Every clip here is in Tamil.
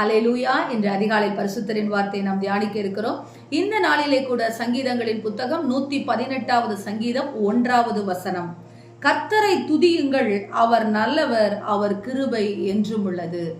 ஹalleluya என்று அதிகாலை பரிசுத்தரின் வார்த்தையை நாம் தியானிக்க இருக்கிறோம். இந்த நாளிலே கூட சங்கீதங்களின் புத்தகம் நூத்தி பதினெட்டாவது சங்கீதம் ஒன்றாவது வசனம். கர்த்தரை துதியுங்கள் அவர் நல்லவர் அவர் கிருபை என்றும் உள்ளது.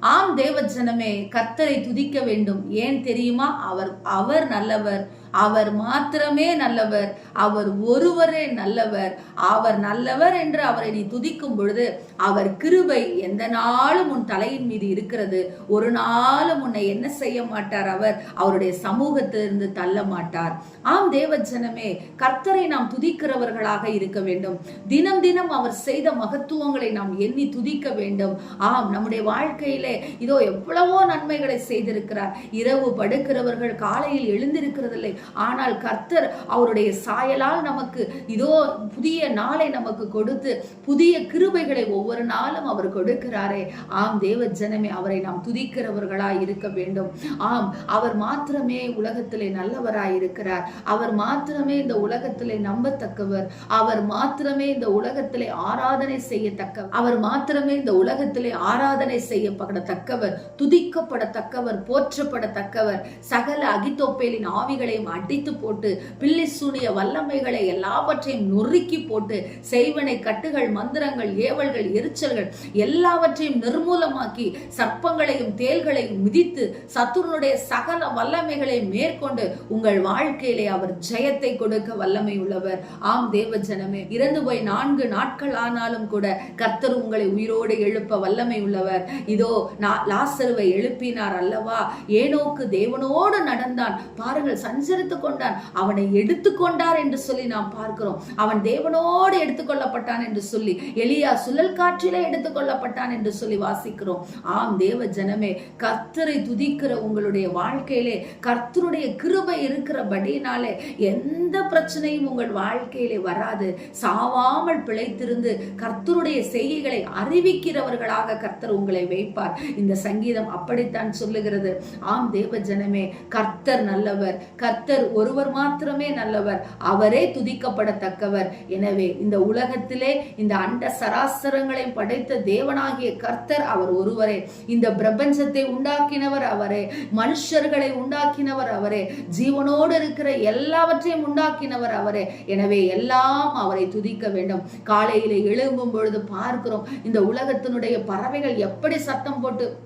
ஆம் தேவஜனமே கர்த்தரை துதிக்க வேண்டும். ஏன் தெரியுமா? அவர் அவர் நல்லவர் அவர் மாத்திரமே நல்லவர் அவர் ஒருவரே நல்லவர் அவர் நல்லவர் என்று அவரை நீ துதிக்கும் பொழுது அவர் கிருபை எந்த நாளும் உன் தலையின் மீது இருக்கிறது. ஒரு நாளும் உன்னை என்ன செய்ய மாட்டார் அவர்? அவருடைய சமூகத்திலிருந்து தள்ள மாட்டார். ஆம் தேவஜனமே கர்த்தரை நாம் துதிக்கிறவர்களாக இருக்க வேண்டும். தினம் தினம் அவர் செய்த மகத்துவங்களை நாம் எண்ணி துதிக்க வேண்டும். ஆம் நம்முடைய வாழ்க்கையிலே இதோ எவ்வளவோ நன்மைகளை செய்திருக்கிறார். இரவு படுக்கிறவர்கள் காலையில் எழுந்திருக்கிறதில்லை ஆனால் கர்த்தர் அவருடைய சாயலால் நமக்கு இதோ புதிய நாளை நமக்கு கொடுத்து புதிய கிருபைகளை ஒவ்வொரு நாளும் அவர் கொடுக்கிறாரே. ஆம் தேவ ஜனமே அவரை நாம் துதிக்கிறவர்களாய் இருக்க வேண்டும். ஆம் அவர் மாத்திரமே உலகத்திலே நல்லவராய் இருக்கிறார். அவர் மாத்திரமே இந்த உலகத்திலே நம்பத்தக்கவர். அவர் மாத்திரமே இந்த உலகத்திலே ஆராதனை செய்யத்தக்க அவர் மாத்திரமே இந்த உலகத்திலே ஆராதனை செய்யப்படத்தக்கவர் துதிக்கப்படத்தக்கவர் போற்றப்படத்தக்கவர். சகல அகித்தோப்பேலின் ஆவிகளையும் அடித்து போட்டு பில்லி சூனிய வல்லமைகளை எல்லாவற்றையும் நொறுக்கி போட்டு செய்வனை கட்டுகள் மந்திரங்கள் ஏவல்கள் எரிச்சல்கள் எல்லாவற்றையும் நிர்மூலமாக்கி சர்ப்பங்களையும் தேள்களையும் மிதித்து சத்துருனுடைய சகல வல்லமைகளை மேற்கொண்டு உங்கள் வாழ்க்கையிலே அவர் ஜெயத்தை கொடுக்க வல்லமை உள்ளவர். ஆம் தேவ ஜனமே இறந்து போய் நான்கு நாட்கள் ஆனாலும் கூட கர்த்தர் உங்களை உயிரோடு எழுப்ப வல்லமை உள்ளவர். இதோ நான் லாசருவை எழுப்பினார் அல்லவா? ஏனோக்கு தேவனோடு நடந்தான். பாருங்கள் சஞ்சரித்து கொண்டான் அவனை எடுத்துக்கொண்டார் என்று சொல்லி நாம் பார்க்கிறோம். அவன் தேவனோடு எடுத்துக்கொள்ளப்பட்டான் என்று சொல்லி எளியா சுழல் காற்றிலே எடுத்துக்கொள்ளப்பட்டான் என்று சொல்லி வாசிக்கிறோம். ஆம் தேவ ஜனமே கர்த்தரை துதிக்கிற உங்களுடைய வாழ்க்கையிலே கர்த்தருடைய கிருபை இருக்கிறபடினாலே எந்த பிரச்சனையும் உங்கள் வாழ்க்கையிலே வராது. சாவாமல் பிழைத்திருந்து கர்த்தருடைய செய்கைகளை அறிவிக்கிறவர்களாக கர்த்தர் உங்களை வைப்பார். இந்த சங்கீதம் அப்படித்தான் சொல்லுகிறது. ஆம் தேவ ஜனமே கர்த்தர் நல்லவர் கர்த்தர் ஒருவர் மாத்திரமே நல்லவர் அவரே துதிக்கப்படத்தக்கவர். எனவே இந்த உலகத்திலே இந்த அண்ட சராசரங்களை படைத்த தேவனாகிய கர்த்தர் அவர் ஒருவரே. இந்த பிரபஞ்சத்தை உண்டாக்கினவர் அவரே. மனுஷர்களை உண்டாக்கினவர் அவரே. ஜீவனோடு இருக்கிற எல்லாவற்றையும் உண்டாக்கினவர் அவரே. எனவே எல்லாம் அவரை துதிக்க வேண்டும். காலையில எழும்பும் பொழுது பார்க்கிறோம் இந்த உலகத்தினுடைய பறவைகள் எப்படி சத்தம் போட்டு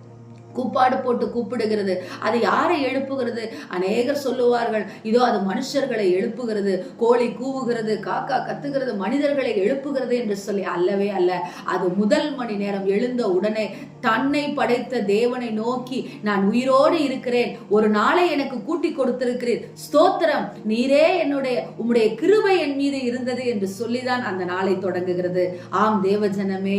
கூப்பாடு போட்டு கூப்பிடுகிறது. அது யாரை எழுப்புகிறது? அநேகர் சொல்லுவார்கள் இதோ அது மனுஷர்களை எழுப்புகிறது கோழி கூவுகிறது காக்கா கத்துகிறது மனிதர்களை எழுப்புகிறது என்று சொல்லி அல்லவே அல்ல. அது முதல் மணி நேரம் எழுந்த உடனே தன்னை படைத்த தேவனை நோக்கி நான் உயிரோடு இருக்கிறேன். ஒரு நாளை எனக்கு கூட்டி கொடுத்திருக்கிறேன் ஸ்தோத்திரம் நீரே என்னுடைய உம்முடைய கிருபை என் மீது இருந்தது என்று சொல்லிதான் அந்த நாளை தொடங்குகிறது. ஆம் தேவஜனமே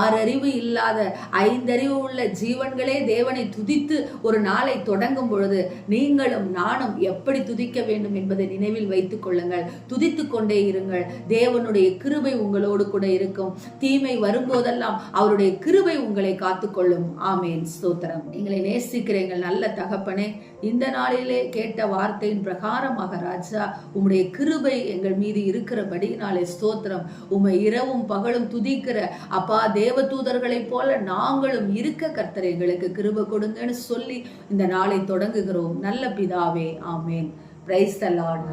ஆறறிவு இல்லாத ஐந்தறிவு உள்ள ஜீவன்களே தேவனை துதித்து ஒரு நாளை தொடங்கும் பொழுது நீங்களும் நானும் எப்படி துதிக்க வேண்டும் என்பதை நினைவில் வைத்துக் கொள்ளுங்கள். துதித்து கொண்டே இருங்கள். தேவனுடைய கிருபை உங்களோடு கூட இருக்கும். தீமை வரும்போதெல்லாம் அவருடைய கிருபை உங்களை காத்துக்கொள்ளும். ஆமேன். ஸ்தோத்திரம். எங்களை நேசிக்கிற எங்கள் நல்ல தகப்பனே இந்த நாளிலே கேட்ட வார்த்தையின் பிரகாரமாக ராஜா உம்முடைய கிருபை எங்கள் மீது இருக்கிறபடியினாலே ஸ்தோத்திரம். உம்மை இரவும் பகலும் துதிக்கிற அப்பா தேவ தூதர்களைப் போல நாங்களும் இருக்க கர்த்தர் எங்களுக்கு கிருபை கொடுங்கன்னு சொல்லி இந்த நாளை தொடங்குகிறோம். நல்ல பிதாவே ஆமேன். Praise the Lord